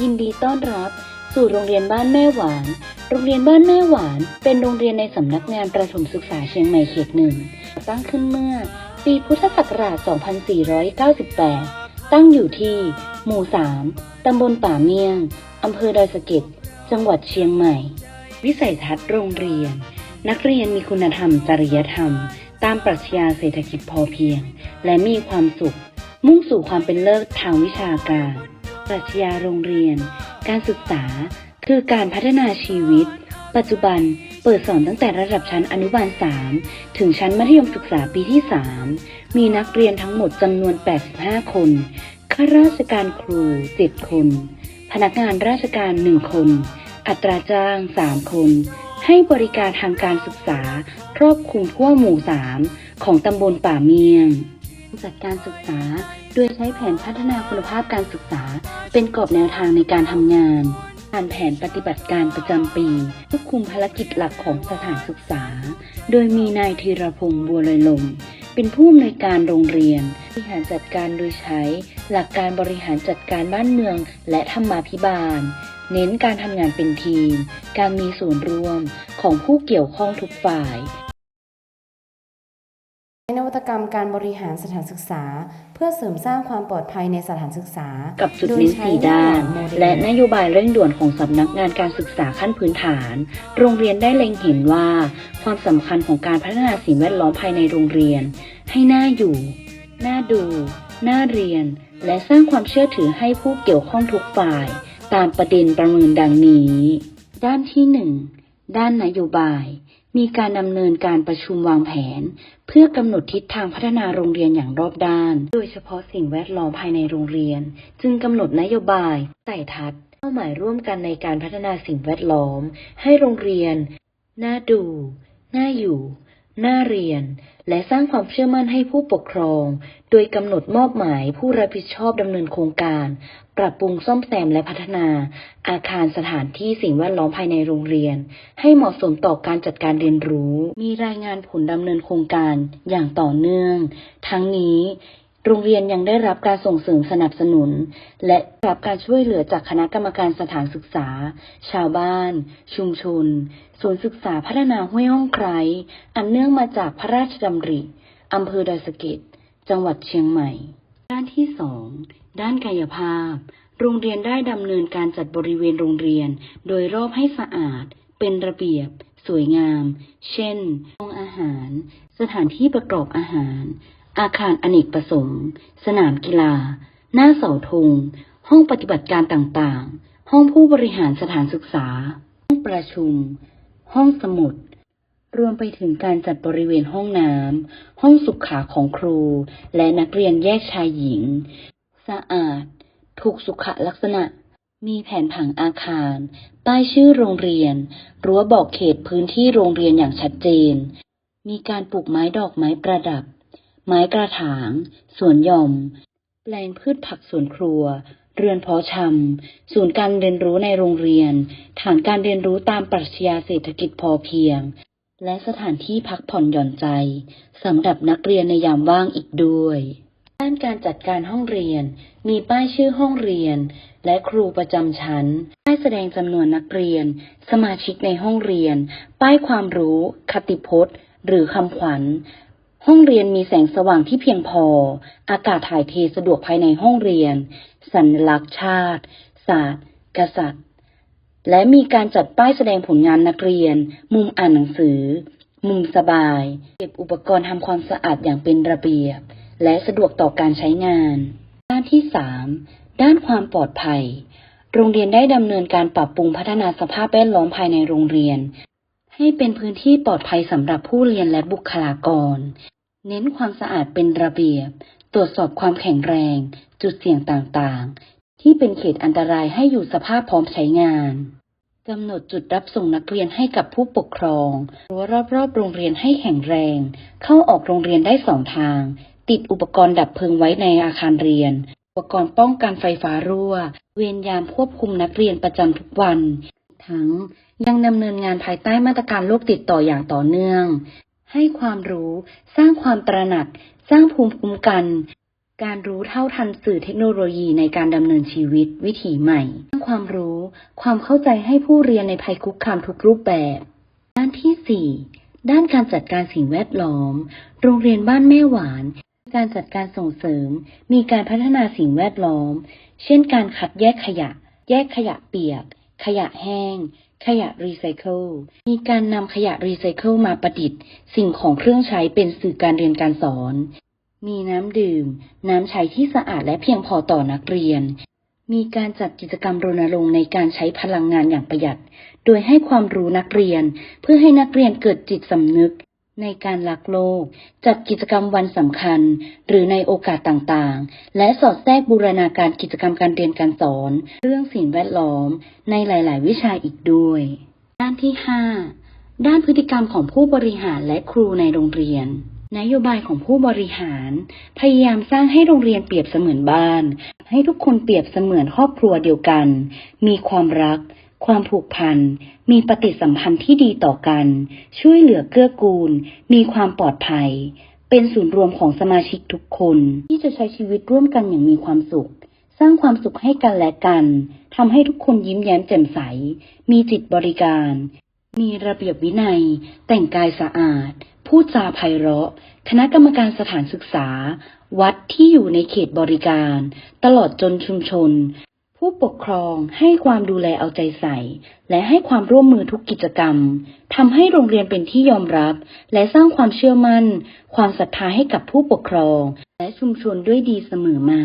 ยินดีต้อนรับ สู่โรงเรียนบ้านแม่หวาน โรงเรียนบ้านแม่หวาน เป็นโรงเรียนในสำนักงานประถมศึกษาเชียงใหม่เขตหนึ่งตั้งขึ้นเมื่อ ปีพุทธศักราช 2498 ตั้งอยู่ที่ หมู่ 3 ตำบลป่าเมียง อำเภอดอยสะเก็ด จังหวัดเชียงใหม่ วิสัยทัศน์โรงเรียน นักเรียนมีคุณธรรม จริยธรรม ตามปรัชญาเศรษฐกิจพอเพียง และมีความสุข มุ่งสู่ความเป็นเลิศทางวิชาการ รัชญาโรงเรียน การศึกษาคือการพัฒนาชีวิต ปัจจุบันเปิดสอนตั้งแต่ระดับชั้นอนุบาล 3 ถึงชั้นมัธยมศึกษาปีที่ 3 มีนักเรียนทั้งหมดจำนวน 85 คน ข้าราชการครู 7 คน พนักงานราชการ 1 คน อัตราจ้าง 3 คน ให้บริการทางการศึกษาครอบคลุมทั่วหมู่ 3 ของตำบลป่าเมียง จัดการศึกษา โดยใช้แผนพัฒนาคุณภาพการศึกษา เป็นกรอบแนวทางในการทำงานผ่านแผนปฏิบัติการประจำปีควบคุมภารกิจหลักของสถานศึกษา โดยมีนายธีรพงษ์บัวลอยลม เป็นผู้อำนวยการโรงเรียน บริหารจัดการโดยใช้ หลักการบริหารจัดการบ้านเมือง และธรรมาภิบาล เน้นการทำงานเป็นทีม การมีส่วนร่วมของผู้เกี่ยวข้องทุกฝ่าย นวัตกรรมการบริหารสถานศึกษา เพื่อเสริมสร้างความปลอดภัยในสถานศึกษา กับจุดโยเน้นใช้สี่ด้านโมเดลและนโยบายเร่งด่วนของสำนักงานการศึกษาขั้นพื้นฐาน โรงเรียนได้เล็งเห็นว่า ความสำคัญของการพัฒนาสิ่งแวดล้อมภายในโรงเรียน ให้น่าอยู่ น่าดู น่าเรียน และสร้างความเชื่อถือให้ผู้เกี่ยวข้องทุกฝ่าย ตามประเด็นประเมินดังนี้ ด้านที่หนึ่งด้านนโยบาย มีการดำเนินการประชุมวางแผน เพื่อกำหนดทิศทางพัฒนาโรงเรียนอย่างรอบด้าน โดยเฉพาะสิ่งแวดล้อมภายในโรงเรียน จึงกำหนดนโยบายไต่ทัดเป้าหมายร่วมกันในการพัฒนาสิ่งแวดล้อม ให้โรงเรียน น่าดู น่าอยู่ น่าเรียน และสร้างความเชื่อมั่นให้ผู้ปกครอง โดยกำหนดมอบหมายผู้รับผิดชอบดำเนินโครงการ ปรับปรุงซ่อมแซมและพัฒนา อาคารสถานที่สิ่งแวดล้อมภายในโรงเรียน ให้เหมาะสมต่อการจัดการเรียนรู้ มีรายงานผลดำเนินโครงการอย่างต่อเนื่อง ทั้งนี้ โรงเรียนยังได้รับการส่งเสริมสนับสนุน และรับการช่วยเหลือจากคณะกรรมการสถานศึกษา ชาวบ้าน ชุมชน ศูนย์ศึกษาพัฒนาห้วยห้องไครอันเนื่องมาจากพระราชดำริอำเภอดอยสะเก็ดจังหวัดเชียงใหม่ ด้านที่สองด้านกายภาพ โรงเรียนได้ดำเนินการจัดบริเวณโรงเรียน โดยรอบให้สะอาด เป็นระเบียบ สวยงาม เช่นห้องอาหาร สถานที่ประกอบอาหาร อาคารอเนกประสงค์ สนามกีฬา หน้าเสาธง ห้องปฏิบัติการต่างๆ ห้องผู้บริหารสถานศึกษา ห้องประชุม ห้องสมุด รวมไปถึงการจัดบริเวณห้องน้ำ ห้องสุขาของครู และนักเรียนแยกชายหญิง สะอาด ถูกสุขลักษณะ มีแผนผังอาคาร ป้ายชื่อโรงเรียน รั้วบอกเขตพื้นที่โรงเรียนอย่างชัดเจน มีการปลูกไม้ดอกไม้ประดับ ไม้กระถาง สวนหย่อม แปลงพืชผักสวนครัว เรือนเพาะชำ ศูนย์การเรียนรู้ในโรงเรียน ฐานการเรียนรู้ตามปรัชญาเศรษฐกิจพอเพียง และสถานที่พักผ่อนหย่อนใจสำหรับนักเรียนในยามว่างอีกด้วยด้านการจัดการห้องเรียน มีป้ายชื่อห้องเรียน และครูประจำชั้น ป้ายแสดงจำนวนนักเรียน สมาชิกในห้องเรียน ป้ายความรู้ คติพจน์ หรือคำขวัญ ห้องเรียนมีแสงสว่างที่เพียงพอ อากาศถ่ายเทสะดวกภายในห้องเรียน สัญลักษณ์ชาติ ศาสตร์ กษัตริย์ และมีการจัดป้ายแสดงผลงานนักเรียน มุมอ่านหนังสือ มุมสบาย เก็บอุปกรณ์ทำความสะอาดอย่างเป็นระเบียบ และสะดวกต่อการใช้งาน ด้านที่3ด้านความปลอดภัย โรงเรียนได้ดำเนินการปรับปรุงพัฒนาสภาพแวดล้อมภายในโรงเรียน ให้เป็นพื้นที่ปลอดภัยสำหรับผู้เรียนและบุคลากร เน้นความสะอาดเป็นระเบียบ ตรวจสอบความแข็งแรง จุดเสี่ยงต่างๆ ที่เป็นเขตอันตรายให้อยู่สภาพพร้อมใช้งานกำหนดจุดรับส่งนักเรียนให้กับผู้ปกครองรั้วรอบๆโรงเรียนให้แข็งแรง เข้าออกโรงเรียนได้สองทาง ติดอุปกรณ์ดับเพลิงไว้ในอาคารเรียน อุปกรณ์ป้องกันไฟฟ้ารั่ว เวรยามควบคุมนักเรียนประจำทุกวัน ทั้งยังดำเนินงานภายใต้มาตรการโรคติดต่ออย่างต่อเนื่อง ให้ความรู้ สร้างความตระหนัก สร้างภูมิคุ้มกัน การรู้เท่าทันสื่อเทคโนโลยีในการดำเนินชีวิตวิถีใหม่ สร้างความรู้ ความเข้าใจให้ผู้เรียนในภัยคุกคามทุกรูปแบบ ด้านที่ 4 ด้านการจัดการสิ่งแวดล้อม โรงเรียนบ้านแม่หวานการจัดการส่งเสริมมีการพัฒนาสิ่งแวดล้อม เช่นการคัดแยกขยะ แยกขยะเปียก ขยะแห้ง ขยะรีไซเคิล มีการนำขยะรีไซเคิลมาประดิษฐ์ สิ่งของเครื่องใช้เป็นสื่อการเรียนการสอน มีน้ำดื่ม น้ำใช้ที่สะอาดและเพียงพอต่อนักเรียน มีการจัดกิจกรรมรณรงค์ในการใช้พลังงานอย่างประหยัด โดยให้ความรู้นักเรียนเพื่อให้นักเรียนเกิดจิตสำนึก ในการรักโลก จัดกิจกรรมวันสำคัญ หรือในโอกาสต่างๆ และสอดแทรกบูรณาการกิจกรรมการเรียนการสอน เรื่องสิ่งแวดล้อม ในหลาย ๆ วิชาอีกด้วย ด้านที่ 5 ด้านพฤติกรรมของผู้บริหารและครูในโรงเรียน นโยบายของผู้บริหาร พยายามสร้างให้โรงเรียนเปรียบเสมือนบ้าน ให้ทุกคนเปรียบเสมือนครอบครัวเดียวกัน มีความรัก ความผูกพัน มีปฏิสัมพันธ์ที่ดีต่อกัน ช่วยเหลือเกื้อกูล มีความปลอดภัย เป็นศูนย์รวมของสมาชิกทุกคน ที่จะใช้ชีวิตร่วมกันอย่างมีความสุข สร้างความสุขให้กันและกัน ทำให้ทุกคนยิ้มแย้มแจ่มใส มีจิตบริการ มีระเบียบวินัย แต่งกายสะอาด พูดจาไพเราะ คณะกรรมการสถานศึกษา วัดที่อยู่ในเขตบริการ ตลอดจนชุมชน ผู้ปกครองให้ความดูแลเอาใจใส่ และให้ความร่วมมือทุกกิจกรรมทำให้โรงเรียนเป็นที่ยอมรับ และสร้างความเชื่อมั่น ความศรัทธาให้กับผู้ปกครอง และชุมชนด้วยดีเสมอมา